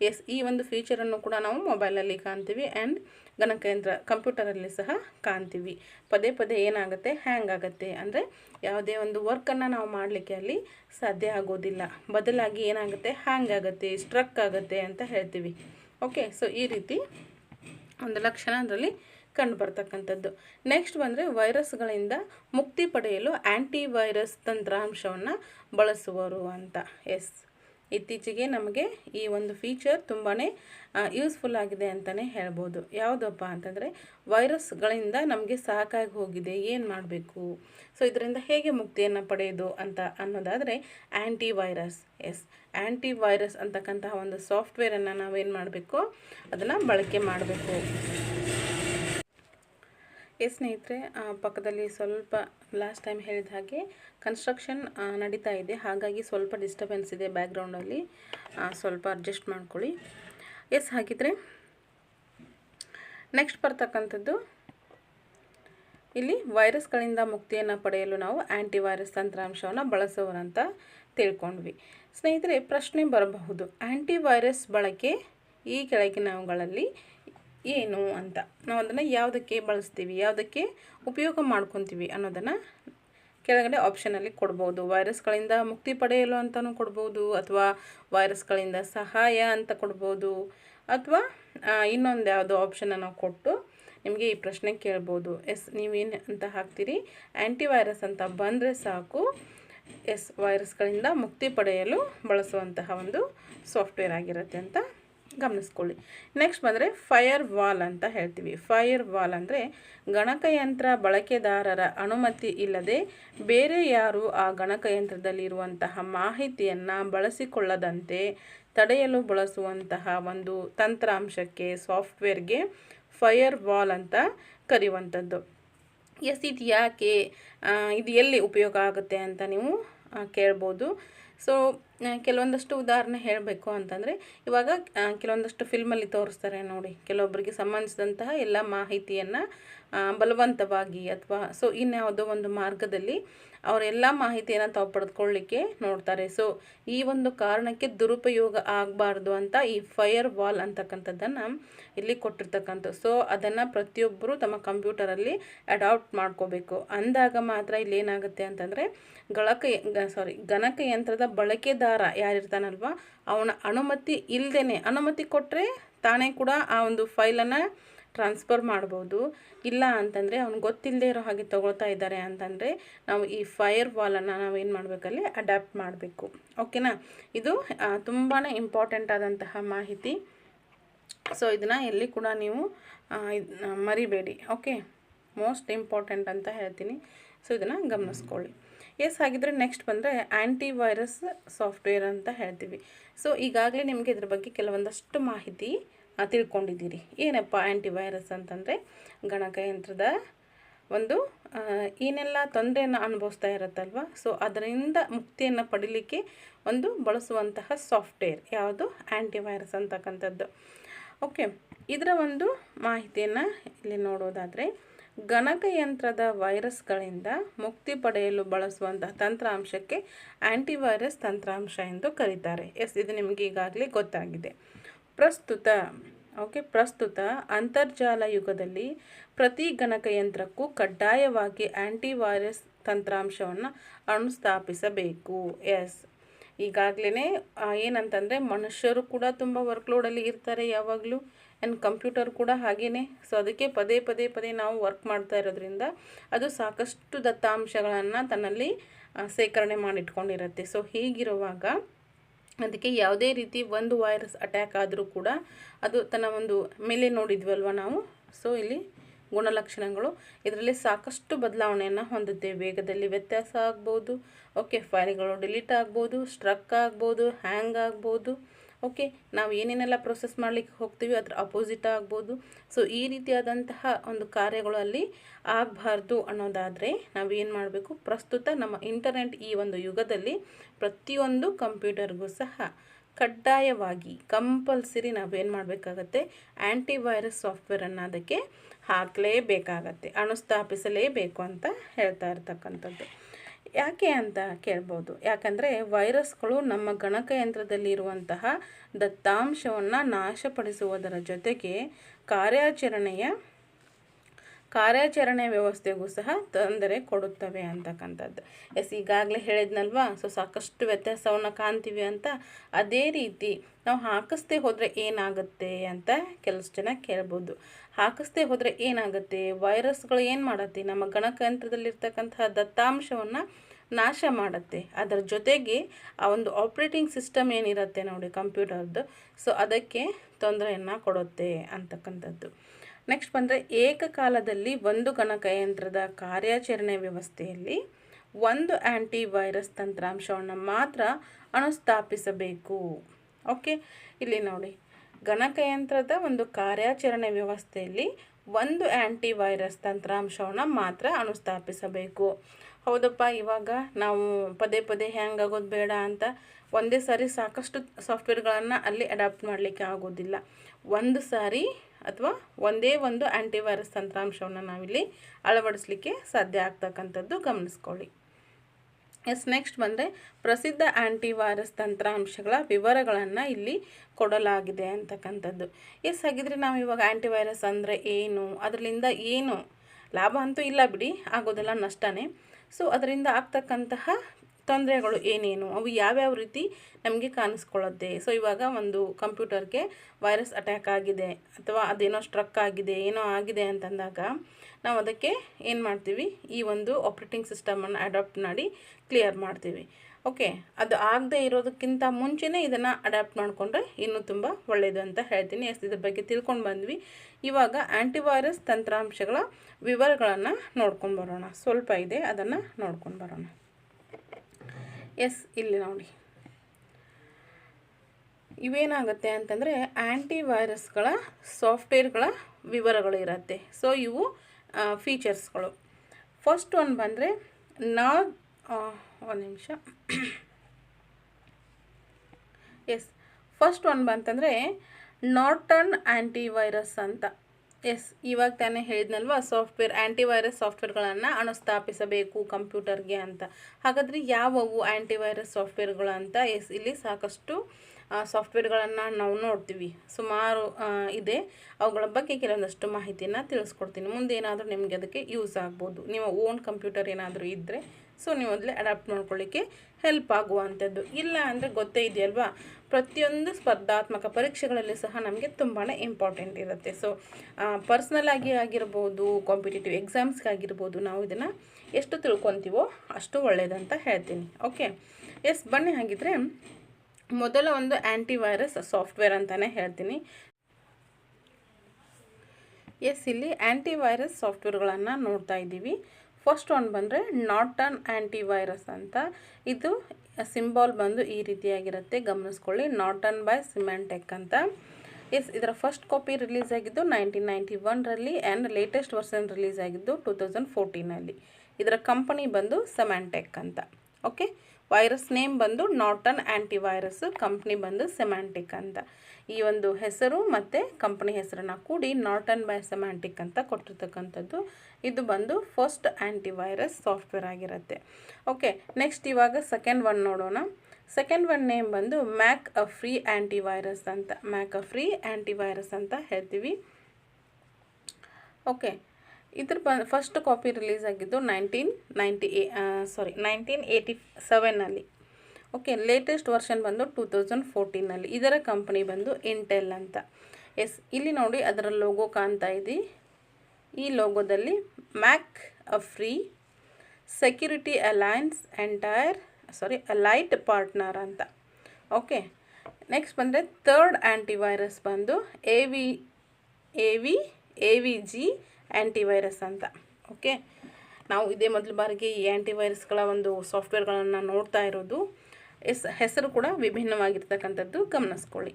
ಎಸ್ ಈ ಒಂದು ಫೀಚರನ್ನು ಕೂಡ ನಾವು ಮೊಬೈಲಲ್ಲಿ ಕಾಣ್ತೀವಿ ಆ್ಯಂಡ್ ಗಣಕಯಂತ್ರ ಕಂಪ್ಯೂಟರಲ್ಲಿ ಸಹ ಕಾಣ್ತೀವಿ. ಪದೇ ಪದೇ ಏನಾಗುತ್ತೆ? ಹ್ಯಾಂಗ್ ಆಗುತ್ತೆ. ಅಂದರೆ ಯಾವುದೇ ಒಂದು ವರ್ಕನ್ನು ನಾವು ಮಾಡಲಿಕ್ಕೆ ಅಲ್ಲಿ ಸಾಧ್ಯ ಆಗೋದಿಲ್ಲ. ಬದಲಾಗಿ ಏನಾಗುತ್ತೆ? ಹ್ಯಾಂಗ್ ಆಗುತ್ತೆ ಸ್ಟ್ರಕ್ ಆಗುತ್ತೆ ಅಂತ ಹೇಳ್ತೀವಿ. ಓಕೆ ಸೊ ಈ ರೀತಿ ಒಂದು ಲಕ್ಷಣ ಅದರಲ್ಲಿ ಕಂಡು ಬರ್ತಕ್ಕಂಥದ್ದು. ನೆಕ್ಸ್ಟ್ ಬಂದರೆ ವೈರಸ್ಗಳಿಂದ ಮುಕ್ತಿ ಪಡೆಯಲು ಆ್ಯಂಟಿ ವೈರಸ್ ತಂತ್ರಾಂಶವನ್ನು ಬಳಸುವರು ಅಂತ. ಎಸ್ ಇತ್ತೀಚೆಗೆ ನಮಗೆ ಈ ಒಂದು ಫೀಚರ್ ತುಂಬಾ ಯೂಸ್ಫುಲ್ ಆಗಿದೆ ಅಂತಲೇ ಹೇಳ್ಬೋದು. ಯಾವುದಪ್ಪ ಅಂತಂದರೆ ವೈರಸ್ಗಳಿಂದ ನಮಗೆ ಸಾಕಾಗಿ ಹೋಗಿದೆ. ಏನು ಮಾಡಬೇಕು? ಸೊ ಇದರಿಂದ ಹೇಗೆ ಮುಕ್ತಿಯನ್ನು ಪಡೆಯೋದು ಅಂತ ಅನ್ನೋದಾದರೆ antivirus yes antivirus ಅಂತಕ್ಕಂತಹ ಒಂದು ಸಾಫ್ಟ್ವೇರನ್ನು ನಾವೇನು ಮಾಡಬೇಕು? ಅದನ್ನು ಬಳಕೆ ಮಾಡಬೇಕು. ಎಸ್ ಸ್ನೇಹಿತರೆ ಪಕ್ಕದಲ್ಲಿ ಸ್ವಲ್ಪ ಲಾಸ್ಟ್ ಟೈಮ್ ಹೇಳಿದ ಹಾಗೆ ಕನ್ಸ್ಟ್ರಕ್ಷನ್ ನಡೀತಾ ಇದೆ. ಹಾಗಾಗಿ ಸ್ವಲ್ಪ ಡಿಸ್ಟರ್ಬೆನ್ಸ್ ಇದೆ ಬ್ಯಾಕ್ಗ್ರೌಂಡಲ್ಲಿ ಸ್ವಲ್ಪ ಅಡ್ಜಸ್ಟ್ ಮಾಡ್ಕೊಳ್ಳಿ. ಎಸ್ ಹಾಗಿದ್ರೆ ನೆಕ್ಸ್ಟ್ ಬರ್ತಕ್ಕಂಥದ್ದು ಇಲ್ಲಿ ವೈರಸ್ಗಳಿಂದ ಮುಕ್ತಿಯನ್ನು ಪಡೆಯಲು ನಾವು ಆ್ಯಂಟಿ ವೈರಸ್ ತಂತ್ರಾಂಶವನ್ನು ಬಳಸೋರಂತ ತಿಳ್ಕೊಂಡ್ವಿ. ಸ್ನೇಹಿತರೆ, ಪ್ರಶ್ನೆ ಬರಬಹುದು. ಆ್ಯಂಟಿ ವೈರಸ್ ಬಳಕೆ ಈ ಕೆಳಗಿನವುಗಳಲ್ಲಿ ಏನು ಅಂತ. ನಾವು ಅದನ್ನು ಯಾವುದಕ್ಕೆ ಬಳಸ್ತೀವಿ, ಯಾವುದಕ್ಕೆ ಉಪಯೋಗ ಮಾಡ್ಕೊತೀವಿ ಅನ್ನೋದನ್ನು ಕೆಳಗಡೆ ಆಪ್ಷನಲ್ಲಿ ಕೊಡ್ಬೋದು. ವೈರಸ್ಗಳಿಂದ ಮುಕ್ತಿ ಪಡೆಯಲು ಅಂತಲೂ ಕೊಡ್ಬೋದು, ಅಥವಾ ವೈರಸ್ಗಳಿಂದ ಸಹಾಯ ಅಂತ ಕೊಡ್ಬೋದು, ಅಥವಾ ಇನ್ನೊಂದು ಯಾವುದೋ ಆಪ್ಷನನ್ನು ಕೊಟ್ಟು ನಿಮಗೆ ಈ ಪ್ರಶ್ನೆ ಕೇಳ್ಬೋದು. ಎಸ್, ನೀವೇನು ಅಂತ ಹಾಕ್ತೀರಿ? ಆ್ಯಂಟಿವೈರಸ್ ಅಂತ ಬಂದರೆ ಸಾಕು. ಎಸ್ ವೈರಸ್ಗಳಿಂದ ಮುಕ್ತಿ ಪಡೆಯಲು ಬಳಸುವಂತಹ ಒಂದು ಸಾಫ್ಟ್ವೇರ್ ಆಗಿರುತ್ತೆ ಅಂತ ಗಮನಿಸ್ಕೊಳ್ಳಿ. ನೆಕ್ಸ್ಟ್ ಬಂದರೆ ಫೈರ್ ವಾಲ್ ಅಂತ ಹೇಳ್ತೀವಿ. ಫೈರ್ ವಾಲ್ ಅಂದರೆ ಗಣಕಯಂತ್ರ ಬಳಕೆದಾರರ ಅನುಮತಿ ಇಲ್ಲದೆ ಬೇರೆ ಯಾರು ಆ ಗಣಕಯಂತ್ರದಲ್ಲಿರುವಂತಹ ಮಾಹಿತಿಯನ್ನು ಬಳಸಿಕೊಳ್ಳದಂತೆ ತಡೆಯಲು ಬಳಸುವಂತಹ ಒಂದು ತಂತ್ರಾಂಶಕ್ಕೆ ಸಾಫ್ಟ್ವೇರ್ಗೆ ಫೈರ್ ವಾಲ್ ಅಂತ ಕರೆಯುವಂಥದ್ದು. ಎಸ್ ಇದು ಯಾಕೆ ಇದು ಎಲ್ಲಿ ಉಪಯೋಗ ಆಗುತ್ತೆ ಅಂತ ನೀವು ಕೇಳ್ಬೋದು. ಸೊ ಕೆಲವೊಂದಷ್ಟು ಉದಾಹರಣೆ ಹೇಳಬೇಕು ಅಂತಂದರೆ, ಇವಾಗ ಕೆಲವೊಂದಷ್ಟು ಫಿಲ್ಮಲ್ಲಿ ತೋರಿಸ್ತಾರೆ ನೋಡಿ. ಕೆಲವೊಬ್ಬರಿಗೆ ಸಂಬಂಧಿಸಿದಂತಹ ಎಲ್ಲ ಮಾಹಿತಿಯನ್ನು ಬಲವಂತವಾಗಿ ಅಥವಾ ಸೊ ಇನ್ಯಾವುದೋ ಒಂದು ಮಾರ್ಗದಲ್ಲಿ ಅವರೆಲ್ಲ ಮಾಹಿತಿಯನ್ನು ತಾವು ಪಡೆದುಕೊಳ್ಳಿಕ್ಕೆ ನೋಡ್ತಾರೆ. ಸೊ ಈ ಒಂದು ಕಾರಣಕ್ಕೆ ದುರುಪಯೋಗ ಆಗಬಾರ್ದು ಅಂತ ಈ ಫೈರ್ ವಾಲ್ ಅಂತಕ್ಕಂಥದ್ದನ್ನು ಇಲ್ಲಿ ಕೊಟ್ಟಿರ್ತಕ್ಕಂಥ ಸೊ ಅದನ್ನು ಪ್ರತಿಯೊಬ್ಬರು ತಮ್ಮ ಕಂಪ್ಯೂಟರಲ್ಲಿ ಅಡಾಪ್ಟ್ ಮಾಡ್ಕೋಬೇಕು. ಅಂದಾಗ ಮಾತ್ರ ಇಲ್ಲಿ ಏನಾಗುತ್ತೆ ಅಂತಂದರೆ, ಗಳಕ ಸಾರಿ ಗಣಕಯಂತ್ರದ ಬಳಕೆದಾರ ಯಾರಿರ್ತಾನಲ್ವ, ಅವನ ಅನುಮತಿ ಇಲ್ಲದೇ ಅನುಮತಿ ಕೊಟ್ಟರೆ ತಾನೇ ಕೂಡ ಆ ಒಂದು ಫೈಲನ್ನು ಟ್ರಾನ್ಸ್ಫರ್ ಮಾಡ್ಬೋದು. ಇಲ್ಲ ಅಂತಂದರೆ ಅವ್ನು ಗೊತ್ತಿಲ್ಲದೆ ಇರೋ ಹಾಗೆ ತೊಗೊಳ್ತಾ ಇದ್ದಾರೆ ಅಂತಂದರೆ ನಾವು ಈ ಫೈರ್ ವಾಲನ್ನು ನಾವು ಏನು ಮಾಡಬೇಕಲ್ಲಿ? ಅಡ್ಯಾಪ್ಟ್ ಮಾಡಬೇಕು. ಓಕೆನಾ ಇದು ತುಂಬಾ ಇಂಪಾರ್ಟೆಂಟ್ ಆದಂತಹ ಮಾಹಿತಿ. ಸೊ ಇದನ್ನು ಎಲ್ಲಿ ಕೂಡ ನೀವು ಮರಿಬೇಡಿ. ಓಕೆ ಮೋಸ್ಟ್ ಇಂಪಾರ್ಟೆಂಟ್ ಅಂತ ಹೇಳ್ತೀನಿ. ಸೊ ಇದನ್ನು ಗಮನಿಸ್ಕೊಳ್ಳಿ. ಎಸ್ ಹಾಗಿದ್ರೆ ನೆಕ್ಸ್ಟ್ ಬಂದರೆ ಆ್ಯಂಟಿ ವೈರಸ್ ಸಾಫ್ಟ್ವೇರ್ ಅಂತ ಹೇಳ್ತೀವಿ. ಸೊ ಈಗಾಗಲೇ ನಿಮಗೆ ಇದ್ರ ಬಗ್ಗೆ ಕೆಲವೊಂದಷ್ಟು ಮಾಹಿತಿ ತಿಳ್ಕೊಂಡಿದ್ದೀರಿ. ಏನಪ್ಪ ಆ್ಯಂಟಿ ವೈರಸ್ ಅಂತಂದರೆ ಗಣಕಯಂತ್ರದ ಒಂದು ಏನೆಲ್ಲ ತೊಂದರೆಯನ್ನು ಅನುಭವಿಸ್ತಾ ಇರುತ್ತಲ್ವ? ಸೊ ಅದರಿಂದ ಮುಕ್ತಿಯನ್ನು ಪಡೀಲಿಕ್ಕೆ ಒಂದು ಬಳಸುವಂತಹ ಸಾಫ್ಟ್ವೇರ್ ಯಾವುದು? ಆ್ಯಂಟಿವೈರಸ್ ಅಂತಕ್ಕಂಥದ್ದು. ಓಕೆ ಇದರ ಒಂದು ಮಾಹಿತಿಯನ್ನು ಇಲ್ಲಿ ನೋಡೋದಾದರೆ ಗಣಕಯಂತ್ರದ ವೈರಸ್ಗಳಿಂದ ಮುಕ್ತಿ ಪಡೆಯಲು ಬಳಸುವಂತಹ ತಂತ್ರಾಂಶಕ್ಕೆ ಆ್ಯಂಟಿವೈರಸ್ ತಂತ್ರಾಂಶ ಎಂದು ಕರೀತಾರೆ. ಎಸ್ ಇದು ನಿಮಗೆ ಈಗಾಗಲೇ ಗೊತ್ತಾಗಿದೆ. ಪ್ರಸ್ತುತ ಓಕೆ ಪ್ರಸ್ತುತ ಅಂತರ್ಜಾಲ ಯುಗದಲ್ಲಿ ಪ್ರತಿ ಗಣಕಯಂತ್ರಕ್ಕೂ ಕಡ್ಡಾಯವಾಗಿ ಆ್ಯಂಟಿವೈರಸ್ ತಂತ್ರಾಂಶವನ್ನು ಅನುಸ್ಥಾಪಿಸಬೇಕು ಎಸ್ ಈಗಾಗಲೇ ಏನಂತಂದರೆ ಮನುಷ್ಯರು ಕೂಡ ತುಂಬ ವರ್ಕ್ಲೋಡಲ್ಲಿ ಇರ್ತಾರೆ ಯಾವಾಗಲೂ ಆ್ಯಂಡ್ ಕಂಪ್ಯೂಟರ್ ಕೂಡ ಹಾಗೆಯೇ ಸೊ ಅದಕ್ಕೆ ಪದೇ ಪದೇ ಪದೇ ನಾವು ವರ್ಕ್ ಮಾಡ್ತಾ ಇರೋದ್ರಿಂದ ಅದು ಸಾಕಷ್ಟು ದತ್ತಾಂಶಗಳನ್ನು ತನ್ನಲ್ಲಿ ಶೇಖರಣೆ ಮಾಡಿಟ್ಕೊಂಡಿರುತ್ತೆ. ಸೊ ಹೀಗಿರುವಾಗ ಅದಕ್ಕೆ ಯಾವುದೇ ರೀತಿ ಒಂದು ವೈರಸ್ ಅಟ್ಯಾಕ್ ಆದರೂ ಕೂಡ ಅದು ತನ್ನ ಒಂದು ಮೇಲೆ ನೋಡಿದ್ವಲ್ವ ನಾವು? ಸೊ ಇಲ್ಲಿ ಗುಣಲಕ್ಷಣಗಳು. ಇದರಲ್ಲಿ ಸಾಕಷ್ಟು ಬದಲಾವಣೆಯನ್ನು ಹೊಂದುತ್ತೆ ವೇಗದಲ್ಲಿ ವ್ಯತ್ಯಾಸ ಆಗ್ಬೋದು. ಓಕೆ ಫೈಲ್ಗಳು ಡಿಲೀಟ್ ಆಗ್ಬೋದು ಸ್ಟ್ರಕ್ ಆಗ್ಬೋದು ಹ್ಯಾಂಗ್ ಆಗ್ಬೋದು. ಓಕೆ, ನಾವು ಏನೇನೆಲ್ಲ ಪ್ರೊಸೆಸ್ ಮಾಡಲಿಕ್ಕೆ ಹೋಗ್ತೀವಿ ಅದ್ರ ಅಪೋಸಿಟ್ ಆಗ್ಬೋದು. ಸೊ ಈ ರೀತಿಯಾದಂತಹ ಒಂದು ಕಾರ್ಯಗಳು ಅಲ್ಲಿ ಆಗಬಾರ್ದು ಅನ್ನೋದಾದರೆ ನಾವು ಏನು ಮಾಡಬೇಕು? ಪ್ರಸ್ತುತ ನಮ್ಮ ಇಂಟರ್ನೆಟ್ ಈ ಒಂದು ಯುಗದಲ್ಲಿ ಪ್ರತಿಯೊಂದು ಕಂಪ್ಯೂಟರ್ಗೂ ಸಹ ಕಡ್ಡಾಯವಾಗಿ ಕಂಪಲ್ಸರಿ ನಾವೇನು ಮಾಡಬೇಕಾಗತ್ತೆ? ಆ್ಯಂಟಿವೈರಸ್ ಸಾಫ್ಟ್ವೇರನ್ನು ಅದಕ್ಕೆ ಹಾಕಲೇಬೇಕಾಗತ್ತೆ ಅನುಸ್ಥಾಪಿಸಲೇಬೇಕು ಅಂತ ಹೇಳ್ತಾ ಇರ್ತಕ್ಕಂಥದ್ದು. ಯಾಕೆ ಅಂತ ಕೇಳ್ಬೋದು. ಯಾಕಂದರೆ ವೈರಸ್ಗಳು ನಮ್ಮ ಗಣಕಯಂತ್ರದಲ್ಲಿರುವಂತಹ ದತ್ತಾಂಶವನ್ನು ನಾಶಪಡಿಸುವುದರ ಜೊತೆಗೆ ಕಾರ್ಯಾಚರಣೆಯ, ಕಾರ್ಯಾಚರಣೆ ವ್ಯವಸ್ಥೆಗೂ ಸಹ ತೊಂದರೆ ಕೊಡುತ್ತವೆ ಅಂತಕ್ಕಂಥದ್ದು. ಎಸ್, ಈಗಾಗಲೇ ಹೇಳಿದ್ನಲ್ವಾ, ಸೊ ಸಾಕಷ್ಟು ವ್ಯತ್ಯಾಸವನ್ನು ಕಾಣ್ತೀವಿ ಅಂತ. ಅದೇ ರೀತಿ ನಾವು ಹಾಕಿಸ್ದೇ ಹೋದರೆ ಏನಾಗುತ್ತೆ ಅಂತ ಕೆಲಸ ಜನ ಕೇಳ್ಬೋದು. ಹಾಕಿಸ್ದೇ ಹೋದರೆ ಏನಾಗುತ್ತೆ? ವೈರಸ್ಗಳು ಏನು ಮಾಡುತ್ತೆ? ನಮ್ಮ ಗಣಕಯಂತ್ರದಲ್ಲಿರ್ತಕ್ಕಂತಹ ದತ್ತಾಂಶವನ್ನು ನಾಶ ಮಾಡುತ್ತೆ. ಅದರ ಜೊತೆಗೆ ಆ ಒಂದು ಆಪ್ರೇಟಿಂಗ್ ಸಿಸ್ಟಮ್ ಏನಿರುತ್ತೆ ನೋಡಿ ಕಂಪ್ಯೂಟರ್ದು. ಸೊ ಅದಕ್ಕೆ ತೊಂದರೆಯನ್ನು ಕೊಡುತ್ತೆ ಅಂತಕ್ಕಂಥದ್ದು. ನೆಕ್ಸ್ಟ್ ಬಂದರೆ ಏಕಕಾಲದಲ್ಲಿ ಒಂದು ಗಣಕಯಂತ್ರದ ಕಾರ್ಯಾಚರಣೆ ವ್ಯವಸ್ಥೆಯಲ್ಲಿ ಒಂದು ಆ್ಯಂಟಿ ವೈರಸ್ ತಂತ್ರಾಂಶವನ್ನು ಮಾತ್ರ ಅನುಸ್ಥಾಪಿಸಬೇಕು ಓಕೆ ಇಲ್ಲಿ ನೋಡಿ. ಗಣಕಯಂತ್ರದ ಒಂದು ಕಾರ್ಯಾಚರಣೆ ವ್ಯವಸ್ಥೆಯಲ್ಲಿ ಒಂದು ಆ್ಯಂಟಿ ವೈರಸ್ ತಂತ್ರಾಂಶವನ್ನು ಮಾತ್ರ ಅನುಸ್ಥಾಪಿಸಬೇಕು. ಹೌದಪ್ಪ, ಇವಾಗ ನಾವು ಪದೇ ಪದೇ ಹ್ಯಾಂಗ್ ಆಗೋದು ಬೇಡ ಅಂತ ಒಂದೇ ಸಾರಿ ಸಾಕಷ್ಟು ಸಾಫ್ಟ್ವೇರ್ಗಳನ್ನು ಅಲ್ಲಿ ಅಡಾಪ್ಟ್ ಮಾಡಲಿಕ್ಕೆ ಆಗೋದಿಲ್ಲ. ಒಂದು ಸಾರಿ ಅಥವಾ ಒಂದೇ ಒಂದು ಆ್ಯಂಟಿವೈರಸ್ ತಂತ್ರಾಂಶವನ್ನು ನಾವಿಲ್ಲಿ ಅಳವಡಿಸಲಿಕ್ಕೆ ಸಾಧ್ಯ ಆಗ್ತಕ್ಕಂಥದ್ದು ಗಮನಿಸ್ಕೊಳ್ಳಿ. ಎಸ್, ನೆಕ್ಸ್ಟ್ ಬಂದರೆ ಪ್ರಸಿದ್ಧ ಆ್ಯಂಟಿವೈರಸ್ ತಂತ್ರಾಂಶಗಳ ವಿವರಗಳನ್ನು ಇಲ್ಲಿ ಕೊಡಲಾಗಿದೆ ಅಂತಕ್ಕಂಥದ್ದು. ಎಸ್, ಹಾಗಿದ್ರೆ ನಾವು ಇವಾಗ ಆ್ಯಂಟಿವೈರಸ್ ಅಂದರೆ ಏನು? ಅದರಿಂದ ಏನು ಲಾಭ ಅಂತೂ ಇಲ್ಲ ಬಿಡಿ, ಆಗೋದೆಲ್ಲ ನಷ್ಟನೇ. ಸೊ, ಅದರಿಂದ ಆಗ್ತಕ್ಕಂತಹ ತೊಂದರೆಗಳು ಏನೇನು? ಅವು ಯಾವ್ಯಾವ ರೀತಿ ನಮಗೆ ಕಾಣಿಸ್ಕೊಳ್ಳುತ್ತೆ? ಸೊ, ಇವಾಗ ಒಂದು ಕಂಪ್ಯೂಟರ್ಗೆ ವೈರಸ್ ಅಟ್ಯಾಕ್ ಆಗಿದೆ, ಅಥವಾ ಅದೇನೋ ಸ್ಟ್ರಕ್ ಆಗಿದೆ, ಏನೋ ಆಗಿದೆ ಅಂತಂದಾಗ ನಾವು ಅದಕ್ಕೆ ಏನು ಮಾಡ್ತೀವಿ, ಈ ಒಂದು ಆಪ್ರೇಟಿಂಗ್ ಸಿಸ್ಟಮನ್ನು ಅಡಾಪ್ಟ್ ಮಾಡಿ ಕ್ಲಿಯರ್ ಮಾಡ್ತೀವಿ. ಓಕೆ ಅದು ಆಗದೆ ಇರೋದಕ್ಕಿಂತ ಮುಂಚೆನೇ ಇದನ್ನು ಅಡಾಪ್ಟ್ ಮಾಡಿಕೊಂಡ್ರೆ ಇನ್ನೂ ತುಂಬ ಒಳ್ಳೆಯದು ಅಂತ ಹೇಳ್ತೀನಿ. ಎಸ್, ಇದ್ರ ಬಗ್ಗೆ ತಿಳ್ಕೊಂಡು ಬಂದ್ವಿ. ಇವಾಗ ಆ್ಯಂಟಿವೈರಸ್ ತಂತ್ರಾಂಶಗಳ ವಿವರಗಳನ್ನು ನೋಡ್ಕೊಂಡು ಬರೋಣ. ಸ್ವಲ್ಪ ಇದೆ, ಅದನ್ನು ನೋಡ್ಕೊಂಡು ಬರೋಣ. ಎಸ್, ಇಲ್ಲಿ ನೋಡಿ. ಇವೇನಾಗುತ್ತೆ ಅಂತಂದರೆ ಆ್ಯಂಟಿವೈರಸ್ಗಳ ಸಾಫ್ಟ್ವೇರ್ಗಳ ವಿವರಗಳು ಇರುತ್ತೆ. ಸೊ ಇವು ಫೀಚರ್ಸ್ಗಳು ಫಸ್ಟ್ ಒನ್ ಬಂದರೆ ನಾ ಒಂದು ನಿಮಿಷ. ಎಸ್ ಫಸ್ಟ್ ಒನ್ ಬಂತಂದರೆ ನಾರ್ಟನ್ ಆ್ಯಂಟಿವೈರಸ್ ಅಂತ. ಎಸ್, ಇವಾಗ ತಾನೇ ಹೇಳಿದ್ನಲ್ವ ಸಾಫ್ಟ್ವೇರ್ ಆ್ಯಂಟಿವೈರಸ್ ಸಾಫ್ಟ್ವೇರ್ಗಳನ್ನು ಅನುಸ್ಥಾಪಿಸಬೇಕು ಕಂಪ್ಯೂಟರ್ಗೆ ಅಂತ. ಹಾಗಾದರೆ ಯಾವುವು ಆ್ಯಂಟಿವೈರಸ್ ಸಾಫ್ಟ್ವೇರ್ಗಳು ಅಂತ? ಎಸ್, ಇಲ್ಲಿ ಸಾಕಷ್ಟು ಸಾಫ್ಟ್ವೇರ್ಗಳನ್ನು ನಾವು ನೋಡ್ತೀವಿ. ಸುಮಾರು ಇದೆ. ಅವುಗಳ ಬಗ್ಗೆ ಕೆಲವೊಂದಷ್ಟು ಮಾಹಿತಿಯನ್ನು ತಿಳಿಸ್ಕೊಡ್ತೀನಿ. ಮುಂದೆ ಏನಾದರೂ ನಿಮಗೆ ಅದಕ್ಕೆ ಯೂಸ್ ಆಗ್ಬೋದು. ನಿಮ್ಮ ಓನ್ ಕಂಪ್ಯೂಟರ್ ಏನಾದರೂ ಇದ್ದರೆ ಸೊ ನೀವು ಮೊದಲೇ ಅಡಾಪ್ಟ್ ಮಾಡ್ಕೊಳ್ಳಿಕ್ಕೆ ಹೆಲ್ಪ್ ಆಗುವಂಥದ್ದು. ಇಲ್ಲ ಅಂದರೆ ಗೊತ್ತೇ ಇದೆಯಲ್ವಾ? ಪ್ರತಿಯೊಂದು ಸ್ಪರ್ಧಾತ್ಮಕ ಪರೀಕ್ಷೆಗಳಲ್ಲಿ ಸಹ ನಮಗೆ ತುಂಬಾ ಇಂಪಾರ್ಟೆಂಟ್ ಇರುತ್ತೆ. ಸೊ ಪರ್ಸ್ನಲ್ ಆಗಿ ಆಗಿರ್ಬೋದು ಕಾಂಪಿಟೇಟಿವ್ ಎಕ್ಸಾಮ್ಸ್ಗಾಗಿರ್ಬೋದು ನಾವು ಇದನ್ನು ಎಷ್ಟು ತಿಳ್ಕೊತೀವೋ ಅಷ್ಟು ಒಳ್ಳೆಯದಂತ ಹೇಳ್ತೀನಿ. ಓಕೆ ಎಸ್ ಬನ್ನಿ ಹಾಗಿದ್ರೆ ಮೊದಲ ಒಂದು ಆ್ಯಂಟಿವೈರಸ್ ಸಾಫ್ಟ್ವೇರ್ ಅಂತಲೇ ಹೇಳ್ತೀನಿ. ಎಸ್ ಇಲ್ಲಿ ಆ್ಯಂಟಿವೈರಸ್ ಸಾಫ್ಟ್ವೇರ್ಗಳನ್ನು ನೋಡ್ತಾ ಇದ್ದೀವಿ. ಫಸ್ಟ್ ಒನ್ ಬಂದರೆ ನಾಟನ್ ಆ್ಯಂಟಿವೈರಸ್ ಅಂತ. ಇದು ಸಿಂಬಾಲ್ ಬಂದು ಈ ರೀತಿಯಾಗಿರುತ್ತೆ. ಗಮನಿಸ್ಕೊಳ್ಳಿ. ನಾಟನ್ ಬೈ ಸಿಮೆಂಟೆಕ್ ಅಂತ. ಎಸ್ ಇದರ ಫಸ್ಟ್ ಕಾಪಿ ರಿಲೀಸ್ ಆಗಿದ್ದು ನೈನ್ಟೀನ್ ನೈಂಟಿ ಒನ್ರಲ್ಲಿ ಆ್ಯಂಡ್ ಲೇಟೆಸ್ಟ್ ವರ್ಷನ್ ರಿಲೀಸ್ ಆಗಿದ್ದು ಟೂ ತೌಸಂಡ್ ಫೋರ್ಟೀನಲ್ಲಿ ಇದರ ಕಂಪನಿ ಬಂದು ಸೆಮ್ಯಾಂಟೆಕ್ ಅಂತ. ಓಕೆ ವೈರಸ್ ನೇಮ್ ಬಂದು ನಾಟನ್ ಆ್ಯಂಟಿವೈರಸ್ ಕಂಪ್ನಿ ಬಂದು ಸೆಮ್ಯಾಂಟಿಕ್ ಅಂತ. ಈ ಒಂದು ಹೆಸರು ಮತ್ತು ಕಂಪ್ನಿ ಹೆಸರನ್ನು ಕೂಡಿ ನಾಟನ್ ಬೈ ಸೆಮ್ಯಾಂಟಿಕ್ ಅಂತ ಕೊಟ್ಟಿರ್ತಕ್ಕಂಥದ್ದು. ಇದು ಬಂದು ಫಸ್ಟ್ ಆ್ಯಂಟಿವೈರಸ್ ಸಾಫ್ಟ್ವೇರ್ ಆಗಿರುತ್ತೆ. ಓಕೆ ನೆಕ್ಸ್ಟ್ ಇವಾಗ ಸೆಕೆಂಡ್ ಒನ್ ನೋಡೋಣ. ಸೆಕೆಂಡ್ ಒನ್ ನೇಮ್ ಬಂದು ಮ್ಯಾಕ್ ಅ ಫ್ರೀ ಆ್ಯಂಟಿವೈರಸ್ ಅಂತ. ಮ್ಯಾಕ್ ಅ ಫ್ರೀ ಆ್ಯಂಟಿವೈರಸ್ ಅಂತ ಹೇಳ್ತೀವಿ. ಓಕೆ ಇದ್ರ ಬ ಫಸ್ಟ್ ಕಾಪಿ ರಿಲೀಸ್ ಆಗಿದ್ದು nineteen ninety uh sorry nineteen eighty ಸೆವೆನ್ನಲ್ಲಿ okay latest version ಬಂದು ಟೂ ತೌಸಂಡ್ ಫೋರ್ಟೀನಲ್ಲಿ ಇದರ ಕಂಪ್ನಿ ಬಂದು ಇಂಟೆಲ್ ಅಂತ. ಎಸ್ ಇಲ್ಲಿ ನೋಡಿ ಅದರ ಲೋಗೋ ಕಾಣ್ತಾ ಇದೆ. ಈ ಲೋಗೋದಲ್ಲಿ McAfee security alliance entire sorry allied partner ಅಂತ. ಓಕೆ ನೆಕ್ಸ್ಟ್ ಬಂದರೆ ಥರ್ಡ್ ಆ್ಯಂಟಿವೈರಸ್ ಬಂದು A V A V A V G antivirus ಅಂತ. ಓಕೆ ನಾವು ಇದೇ ಮೊದಲ ಬಾರಿಗೆ ಈ ಆ್ಯಂಟಿವೈರಸ್ಗಳ ಒಂದು ಸಾಫ್ಟ್ವೇರ್ಗಳನ್ನು ನೋಡ್ತಾ ಇರೋದು. ಎಸ್ ಹೆಸರು ಕೂಡ ವಿಭಿನ್ನವಾಗಿರ್ತಕ್ಕಂಥದ್ದು, ಗಮನಿಸ್ಕೊಳ್ಳಿ.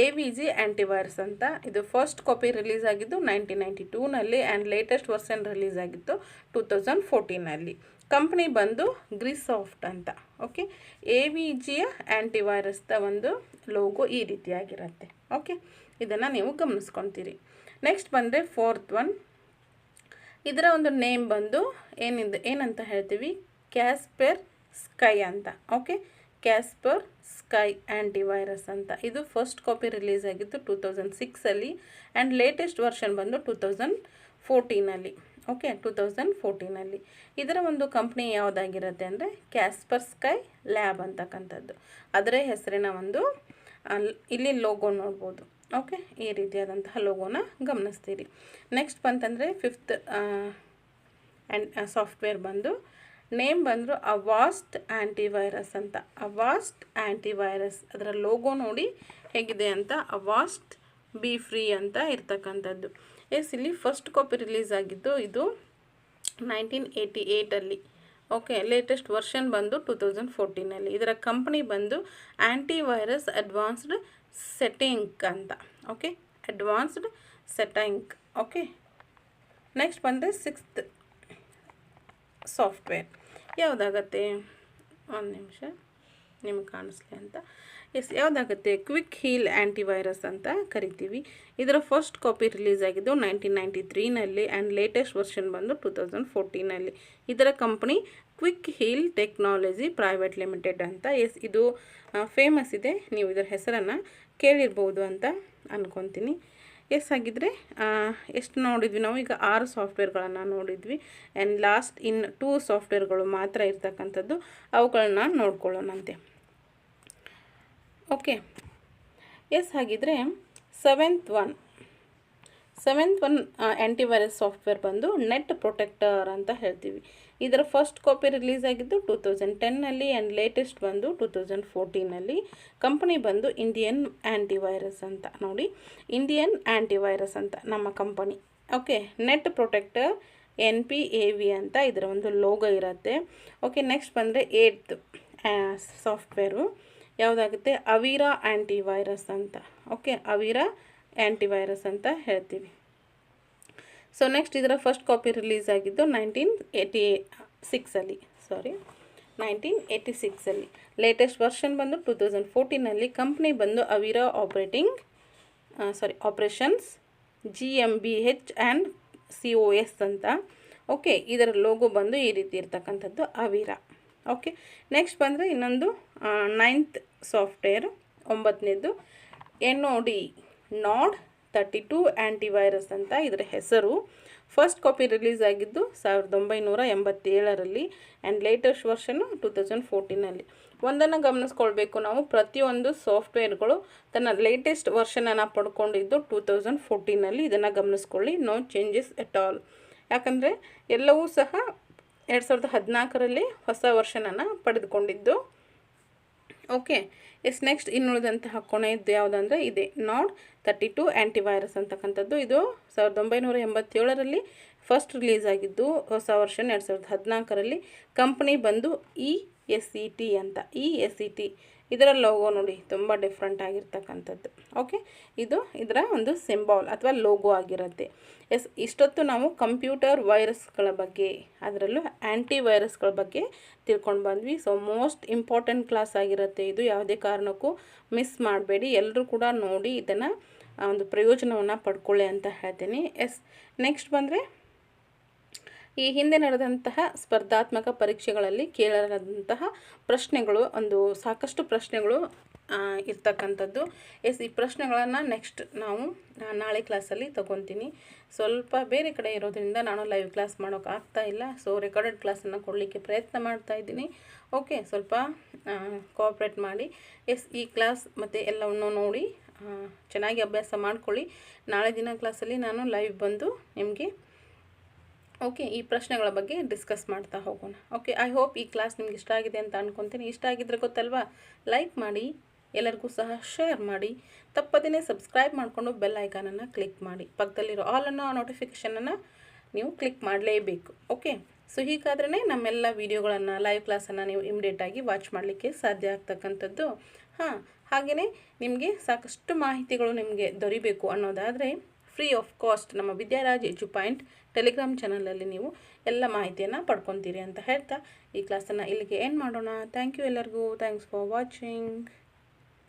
ಎ ವಿ ಜಿ ಆ್ಯಂಟಿವೈರಸ್ ಅಂತ. ಇದು ಫಸ್ಟ್ ಕಾಪಿ ರಿಲೀಸ್ ಆಗಿದ್ದು ನೈನ್ಟೀನ್ ನೈಂಟಿ ಟೂನಲ್ಲಿ ಆ್ಯಂಡ್ ಲೇಟೆಸ್ಟ್ ವರ್ಷನ್ ರಿಲೀಸ್ ಆಗಿತ್ತು ಟೂ ತೌಸಂಡ್ ಫೋರ್ಟೀನಲ್ಲಿ ಕಂಪ್ನಿ ಬಂದು ಗ್ರಿಸಾಫ್ಟ್ ಅಂತ. ಓಕೆ ಎ ವಿ ಜಿಯ ಆ್ಯಂಟಿವೈರಸ್ದ ಒಂದು ಲೋಗೋ ಈ ರೀತಿಯಾಗಿರುತ್ತೆ. ಓಕೆ ಇದನ್ನು ನೀವು ಗಮನಿಸ್ಕೊತೀರಿ. ನೆಕ್ಸ್ಟ್ ಬಂದರೆ ಫೋರ್ತ್ ಒನ್ ಇದರ ಒಂದು ನೇಮ್ ಬಂದು ಏನಿದೆ, ಏನಂತ ಹೇಳ್ತೀವಿ? ಕ್ಯಾಸ್ಪೆರ್ ಸ್ಕೈ ಅಂತ. ಓಕೆ ಕ್ಯಾಸ್ಪರ್ ಸ್ಕೈ ಆ್ಯಂಟಿವೈರಸ್ ಅಂತ. ಇದು ಫಸ್ಟ್ ಕಾಪಿ ರಿಲೀಸ್ ಆಗಿತ್ತು ಟೂ ತೌಸಂಡ್ ಸಿಕ್ಸಲ್ಲಿ ಆ್ಯಂಡ್ ಲೇಟೆಸ್ಟ್ ವರ್ಷನ್ ಬಂದು ಟೂ ತೌಸಂಡ್ ಫೋರ್ಟೀನಲ್ಲಿ ಓಕೆ ಟೂ ತೌಸಂಡ್ ಫೋರ್ಟೀನಲ್ಲಿ ಇದರ ಒಂದು ಕಂಪ್ನಿ ಯಾವುದಾಗಿರುತ್ತೆ ಅಂದರೆ ಕ್ಯಾಸ್ಪರ್ ಸ್ಕೈ ಲ್ಯಾಬ್ ಅಂತಕ್ಕಂಥದ್ದು. ಅದರ ಹೆಸರಿನ ಒಂದು ಇಲ್ಲಿ ಲೋಗೋ ನೋಡ್ಬೋದು. ಓಕೆ ಈ ರೀತಿಯಾದಂತಹ ಲೋಗೋನ ಗಮನಿಸ್ತೀರಿ. ನೆಕ್ಸ್ಟ್ ಬಂತಂದರೆ ಫಿಫ್ತ್ ಆ್ಯಂಡ್ ಸಾಫ್ಟ್ವೇರ್ ಬಂದು ನೇಮ್ ಬಂದರು ಅವಾಸ್ಟ್ ಆ್ಯಂಟಿವೈರಸ್ ಅಂತ. ಅವಾಸ್ಟ್ ಆ್ಯಂಟಿವೈರಸ್ ಅದರ ಲೋಗೋ ನೋಡಿ ಹೇಗಿದೆ ಅಂತ. ಅವಾಸ್ಟ್ ಬಿ ಫ್ರೀ ಅಂತ ಇರ್ತಕ್ಕಂಥದ್ದು. ಎಸ್, ಇಲ್ಲಿ ಫಸ್ಟ್ ಕಾಪಿ ರಿಲೀಸ್ ಆಗಿದ್ದು ಇದು ನೈನ್ಟೀನ್ ಏಯ್ಟಿ ಏಯ್ಟಲ್ಲಿ ಓಕೆ, ಲೇಟೆಸ್ಟ್ ವರ್ಷನ್ ಬಂದು ಟೂ ತೌಸಂಡ್ ಫೋರ್ಟೀನಲ್ಲಿ ಇದರ ಕಂಪ್ನಿ ಬಂದು ಆ್ಯಂಟಿವೈರಸ್ ಅಡ್ವಾನ್ಸ್ಡ್ ಸೆಟ್ಟಿಂಗ್ ಅಂತ. Okay, advanced setting okay, next ಬಂದರೆ ಸಿಕ್ಸ್ತ್ ಸಾಫ್ಟ್ವೇರ್. ಯಾವುದಾಗತ್ತೆ? ಒಂದು ನಿಮಿಷ. ನಿಮಗೆ ಕಾಣಿಸ್ಲಿ ಅಂತ. ಎಸ್ ಯಾವುದಾಗುತ್ತೆ? ಕ್ವಿಕ್ ಹೀಲ್ ಆ್ಯಂಟಿವೈರಸ್ ಅಂತ ಕರಿತೀವಿ. ಇದರ ಫಸ್ಟ್ ಕಾಪಿ ರಿಲೀಸ್ ಆಗಿದ್ದು ನೈನ್ಟೀನ್ ನೈಂಟಿ ತ್ರೀನಲ್ಲಿ ಆ್ಯಂಡ್ ಲೇಟೆಸ್ಟ್ ವರ್ಷನ್ ಬಂದು ಟೂ ತೌಸಂಡ್ ಫೋರ್ಟೀನಲ್ಲಿ ಇದರ company quick heal technology private limited ಅಂತ. ಎಸ್ ಇದು ಫೇಮಸ್ ಇದೆ. ನೀವು ಇದರ ಹೆಸರನ್ನು ಕೇಳಿರ್ಬೋದು ಅಂತ ಅಂದ್ಕೊತೀನಿ ಎಸ್ ಆಗಿದ್ದರೆ ಎಷ್ಟು ನೋಡಿದ್ವಿ ನಾವು? ಈಗ ಆರು ಸಾಫ್ಟ್ವೇರ್ಗಳನ್ನು ನೋಡಿದ್ವಿ. ಆ್ಯಂಡ್ ಲಾಸ್ಟ್ ಇನ್ ಟೂ ಸಾಫ್ಟ್ವೇರ್ಗಳು ಮಾತ್ರ ಇರ್ತಕ್ಕಂಥದ್ದು. ಅವುಗಳನ್ನ ನೋಡ್ಕೊಳ್ಳೋಣಂತೆ. ಓಕೆ ಎಸ್ ಹಾಗಿದ್ರೆ seventh one seventh one antivirus software ಬಂದು ನೆಟ್ ಪ್ರೊಟೆಕ್ಟರ್ ಅಂತ ಹೇಳ್ತೀವಿ. ಇದರ ಫಸ್ಟ್ ಕಾಪಿ ರಿಲೀಸ್ ಆಗಿದ್ದು ಟೂ ತೌಸಂಡ್ ಟೆನ್ನಲ್ಲಿ ಆ್ಯಂಡ್ ಲೇಟೆಸ್ಟ್ ಬಂದು ಟೂ ತೌಸಂಡ್ ಫೋರ್ಟೀನಲ್ಲಿ ಕಂಪನಿ ಬಂದು ಇಂಡಿಯನ್ ಆ್ಯಂಟಿವೈರಸ್ ಅಂತ. ನೋಡಿ ಇಂಡಿಯನ್ ಆ್ಯಂಟಿವೈರಸ್ ಅಂತ ನಮ್ಮ company okay net protector N P A V ಅಂತ ಇದರ ಒಂದು ಲೋಗೋ ಇರುತ್ತೆ. ಓಕೆ ನೆಕ್ಸ್ಟ್ ಬಂದರೆ ಏಟ್ತ್ ಸಾಫ್ಟ್ವೇರು ಯಾವುದಾಗುತ್ತೆ? ಅವೀರಾ ಆ್ಯಂಟಿವೈರಸ್ ಅಂತ. ಓಕೆ ಅವೀರಾ ಆ್ಯಂಟಿವೈರಸ್ ಅಂತ ಹೇಳ್ತೀವಿ. ಸೊ ನೆಕ್ಸ್ಟ್ ಇದರ ಫಸ್ಟ್ ಕಾಪಿ ರಿಲೀಸ್ ಆಗಿದ್ದು ನೈನ್ಟೀನ್ ಏಯ್ಟಿ ಸಿಕ್ಸಲ್ಲಿ ಸಾರಿ ನೈನ್ಟೀನ್ ಏಯ್ಟಿ ಸಿಕ್ಸಲ್ಲಿ ಲೇಟೆಸ್ಟ್ ವರ್ಷನ್ ಬಂದು ಟೂ ತೌಸಂಡ್ ಫೋರ್ಟೀನಲ್ಲಿ ಕಂಪ್ನಿ ಬಂದು Avira operating sorry operations G M B H and C O S ಅಂತ. ಓಕೆ ಇದರ ಲೋಗೋ ಬಂದು ಈ ರೀತಿ ಇರ್ತಕ್ಕಂಥದ್ದು ಅವಿರಾ ಓಕೆ ನೆಕ್ಸ್ಟ್ ಬಂದರೆ ಇನ್ನೊಂದು ninth software ಒಂಬತ್ತನೇದು N O D NOD thirty two antivirus ಅಂತ ಇದರ ಹೆಸರು. ಫಸ್ಟ್ ಕಾಪಿ ರಿಲೀಸ್ ಆಗಿದ್ದು ಸಾವಿರದ ಒಂಬೈನೂರ ಎಂಬತ್ತೇಳರಲ್ಲಿ and latest version two thousand ಫೋರ್ಟೀನಲ್ಲಿ ಒಂದನ್ನು ಗಮನಿಸ್ಕೊಳ್ಬೇಕು ನಾವು. ಪ್ರತಿಯೊಂದು ಸಾಫ್ಟ್ವೇರ್ಗಳು ತನ್ನ ಲೇಟೆಸ್ಟ್ ವರ್ಷನನ್ನು ಪಡ್ಕೊಂಡಿದ್ದು ಟೂ ತೌಸಂಡ್ ಫೋರ್ಟೀನಲ್ಲಿ ಇದನ್ನು ಗಮನಿಸ್ಕೊಳ್ಳಿ. ನೋ ಚೇಂಜಸ್ ಎಟ್ ಆಲ್ ಯಾಕಂದರೆ ಎಲ್ಲವೂ ಸಹ ಎರಡು ಸಾವಿರದ ಹದಿನಾಲ್ಕರಲ್ಲಿ ಹೊಸ ವರ್ಷನನ್ನು ಪಡೆದುಕೊಂಡಿದ್ದು. ಓಕೆ ಎಸ್ ನೆಕ್ಸ್ಟ್ ಇನ್ನುಳಿದಂತಹ ಕೊನೆಯದ್ದು ಯಾವುದಂದರೆ ಇದೆ. ನಾಡ್ ತರ್ಟಿ ಟು ಆ್ಯಂಟಿವೈರಸ್ ಅಂತಕ್ಕಂಥದ್ದು. ಇದು ಸಾವಿರದ ಒಂಬೈನೂರ ಎಂಬತ್ತೇಳರಲ್ಲಿ ಫಸ್ಟ್ ರಿಲೀಸ್ ಆಗಿದ್ದು ಹೊಸ ವರ್ಷ ಎರಡು ಸಾವಿರದ ಹದಿನಾಲ್ಕರಲ್ಲಿ ಕಂಪ್ನಿ ಬಂದು ಇ ಎಸ್ ಸಿ ಟಿ ಅಂತ. E S C T. ಇದರ ಲೋಗೋ ನೋಡಿ, ತುಂಬ ಡಿಫ್ರೆಂಟ್ ಆಗಿರ್ತಕ್ಕಂಥದ್ದು. ಓಕೆ? ಇದು ಇದರ ಒಂದು ಸಿಂಬಾಲ್ ಅಥವಾ ಲೋಗೋ ಆಗಿರುತ್ತೆ. ಎಸ್, ಇಷ್ಟೊತ್ತು ನಾವು ಕಂಪ್ಯೂಟರ್ ವೈರಸ್ಗಳ ಬಗ್ಗೆ, ಅದರಲ್ಲೂ ಆ್ಯಂಟಿ ವೈರಸ್ಗಳ ಬಗ್ಗೆ ತಿಳ್ಕೊಂಡು ಬಂದ್ವಿ. ಸೊ ಮೋಸ್ಟ್ ಇಂಪಾರ್ಟೆಂಟ್ ಕ್ಲಾಸ್ ಆಗಿರುತ್ತೆ. ಇದು ಯಾವುದೇ ಕಾರಣಕ್ಕೂ ಮಿಸ್ ಮಾಡಬೇಡಿ. ಎಲ್ಲರೂ ಕೂಡ ನೋಡಿ ಇದನ್ನು ಒಂದು ಪ್ರಯೋಜನವನ್ನು ಪಡ್ಕೊಳ್ಳಿ ಅಂತ ಹೇಳ್ತೀನಿ. ಎಸ್, ನೆಕ್ಸ್ಟ್ ಬಂದರೆ, ಈ ಹಿಂದೆ ನಡೆದಂತಹ ಸ್ಪರ್ಧಾತ್ಮಕ ಪರೀಕ್ಷೆಗಳಲ್ಲಿ ಕೇಳಲಾದಂತಹ ಪ್ರಶ್ನೆಗಳು, ಒಂದು ಸಾಕಷ್ಟು ಪ್ರಶ್ನೆಗಳು ಇರ್ತಕ್ಕಂಥದ್ದು. ಎಸ್, ಈ ಪ್ರಶ್ನೆಗಳನ್ನು ನೆಕ್ಸ್ಟ್ ನಾವು ನಾಳೆ ಕ್ಲಾಸಲ್ಲಿ ತೊಗೊತೀನಿ. ಸ್ವಲ್ಪ ಬೇರೆ ಕಡೆ ಇರೋದ್ರಿಂದ ನಾನು ಲೈವ್ ಕ್ಲಾಸ್ ಮಾಡೋಕೆ ಇಲ್ಲ. ಸೊ ರೆಕಾರ್ಡೆಡ್ ಕ್ಲಾಸನ್ನು ಕೊಡಲಿಕ್ಕೆ ಪ್ರಯತ್ನ ಮಾಡ್ತಾ ಇದ್ದೀನಿ. ಓಕೆ, ಸ್ವಲ್ಪ ಕೋಆಪ್ರೇಟ್ ಮಾಡಿ. ಎಸ್, ಈ ಕ್ಲಾಸ್ ಮತ್ತು ಎಲ್ಲವನ್ನು ನೋಡಿ ಚೆನ್ನಾಗಿ ಅಭ್ಯಾಸ ಮಾಡಿಕೊಳ್ಳಿ. ನಾಳೆ ದಿನ ಕ್ಲಾಸಲ್ಲಿ ನಾನು ಲೈವ್ ಬಂದು ನಿಮಗೆ ಓಕೆ ಈ ಪ್ರಶ್ನೆಗಳ ಬಗ್ಗೆ ಡಿಸ್ಕಸ್ ಮಾಡ್ತಾ ಹೋಗೋಣ. ಓಕೆ ಐ ಹೋಪ್ ಈ ಕ್ಲಾಸ್ ನಿಮ್ಗೆ ಇಷ್ಟ ಆಗಿದೆ ಅಂತ ಅಂದ್ಕೊತೀನಿ ಇಷ್ಟ ಆಗಿದ್ರೆ ಗೊತ್ತಲ್ವಾ? ಲೈಕ್ ಮಾಡಿ, ಎಲ್ಲರಿಗೂ ಸಹ ಶೇರ್ ಮಾಡಿ. ತಪ್ಪದೇ ಸಬ್ಸ್ಕ್ರೈಬ್ ಮಾಡಿಕೊಂಡು ಬೆಲ್ ಐಕಾನನ್ನು ಕ್ಲಿಕ್ ಮಾಡಿ. ಪಕ್ಕದಲ್ಲಿರೋ ಆಲ್ ಅನ್ನೋ ನೋಟಿಫಿಕೇಷನನ್ನು ನೀವು ಕ್ಲಿಕ್ ಮಾಡಲೇಬೇಕು. ಓಕೆ ಸೊ ಹೀಗಾದ್ರೇ ನಮ್ಮೆಲ್ಲ ವೀಡಿಯೋಗಳನ್ನು ಲೈವ್ ಕ್ಲಾಸನ್ನು ನೀವು ಇಮಿಡಿಯೇಟಾಗಿ ವಾಚ್ ಮಾಡಲಿಕ್ಕೆ ಸಾಧ್ಯ ಆಗ್ತಕ್ಕಂಥದ್ದು. ಹಾಂ ಹಾಗೆಯೇ ನಿಮಗೆ ಸಾಕಷ್ಟು ಮಾಹಿತಿಗಳು ನಿಮಗೆ ದೊರಿಬೇಕು ಅನ್ನೋದಾದರೆ ಫ್ರೀ ಆಫ್ ಕಾಸ್ಟ್ ನಮ್ಮ ವಿದ್ಯಾರಾಜ್ ಎಜು ಪಾಯಿಂಟ್ ಟೆಲಿಗ್ರಾಮ್ ಚಾನಲಲ್ಲಿ ನೀವು ಎಲ್ಲ ಮಾಹಿತಿಯನ್ನು ಪಡ್ಕೊತೀರಿ ಅಂತ ಹೇಳ್ತಾ ಈ ಕ್ಲಾಸನ್ನು ಇಲ್ಲಿಗೆ ಏನು ಮಾಡೋಣ. ಥ್ಯಾಂಕ್ ಯು ಎಲ್ಲರಿಗೂ. Thanks for watching